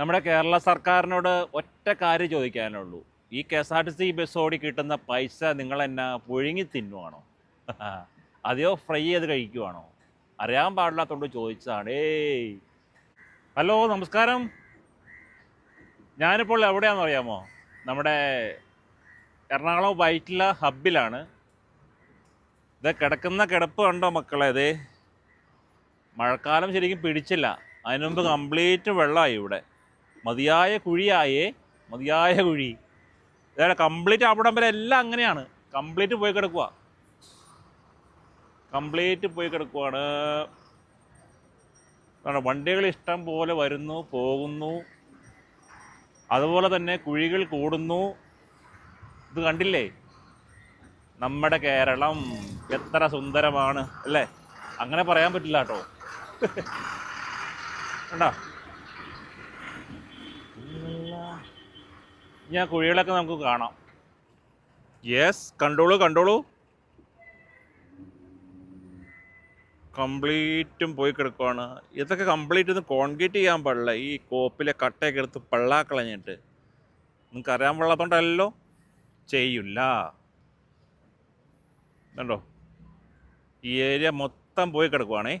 നമ്മുടെ കേരള സർക്കാരിനോട് ഒറ്റ കാര്യം ചോദിക്കാനുള്ളൂ. ഈ K S R T C bus ഓടി കിട്ടുന്ന പൈസ നിങ്ങൾ എന്നാ പുഴുങ്ങി തിന്നുവാണോ? അതെയോ ഫ്രൈ ചെയ്ത് കഴിക്കുവാണോ? അറിയാൻ പാടില്ലാത്തതുകൊണ്ട് ചോദിച്ചതാണ്. ഏയ്. ഹലോ നമസ്കാരം. ഞാനിപ്പോൾ എവിടെയാണെന്ന് അറിയാമോ? നമ്മുടെ എറണാകുളം വൈറ്റില ഹബിലാണ്. ഇത് കിടക്കുന്ന കിടപ്പ് കണ്ടോ മക്കളെ? അതെ മഴക്കാലം ശരിക്കും പിടിച്ചില്ല. അതിനുമുമ്പ് കംപ്ലീറ്റ് വെള്ളമായി ഇവിടെ. മതിയായ കുഴിയായേ മതിയായ കുഴി. അതായത് കംപ്ലീറ്റ് അവിടം വരെ എല്ലാം അങ്ങനെയാണ്. കംപ്ലീറ്റ് പോയി കിടക്കുക കംപ്ലീറ്റ് പോയി കിടക്കുവാണ്. വണ്ടികൾ ഇഷ്ടം പോലെ വരുന്നു പോകുന്നു. അതുപോലെ തന്നെ കുഴികൾ കൂടുന്നു. ഇത് കണ്ടില്ലേ? നമ്മുടെ കേരളം എത്ര സുന്ദരമാണ് അല്ലേ? അങ്ങനെ പറയാൻ പറ്റില്ല കേട്ടോ. കണ്ടോ? ഞാൻ കുഴികളൊക്കെ നമുക്ക് കാണാം. യെസ് കണ്ടോളൂ കണ്ടോളൂ. കംപ്ലീറ്റും പോയി കിടക്കുവാണ്. ഇതൊക്കെ കംപ്ലീറ്റ് ഒന്ന് കോൺക്രീറ്റ് ചെയ്യാൻ പാടില്ല. ഈ കോപ്പിലെ കട്ടയൊക്കെ എടുത്ത് പള്ളാക്കളഞ്ഞിട്ട്. നിങ്ങൾക്ക് അറിയാൻ പാടില്ലാത്തോണ്ടല്ലോ. ചെയ്യില്ല കണ്ടോ? ഈ ഏരിയ മൊത്തം പോയി കിടക്കുവാണേ.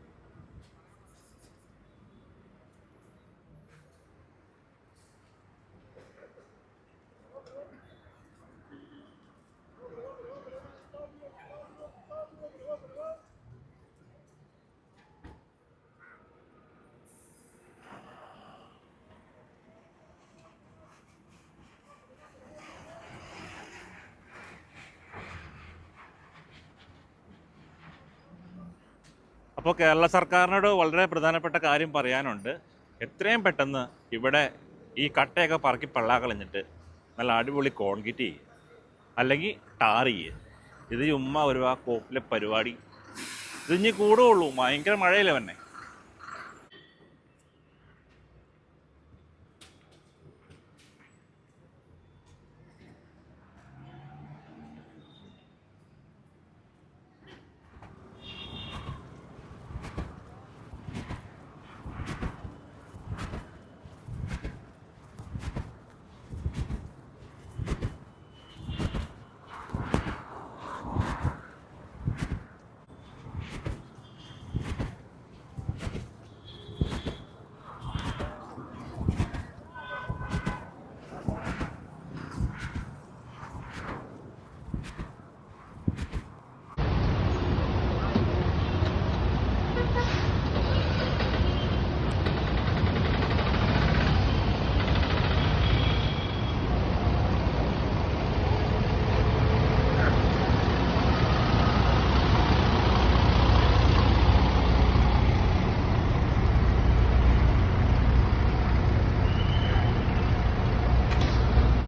അപ്പോൾ കേരള സർക്കാരിനോട് വളരെ പ്രധാനപ്പെട്ട കാര്യം പറയാനുണ്ട്. എത്രയും പെട്ടെന്ന് ഇവിടെ ഈ കട്ടയൊക്കെ പറക്കി പള്ളാക്കളഞ്ഞിട്ട് നല്ല അടിപൊളി കോൺക്രീറ്റ് ചെയ്യുക അല്ലെങ്കിൽ ടാർ ചെയ്യുക ഇത് ചുമ്മാ ഒരു ആ കോപ്പിലെ പരിപാടി. ഇതിഞ്ഞ് കൂടുകയുള്ളൂ. ഭയങ്കര മഴയില്ല തന്നെ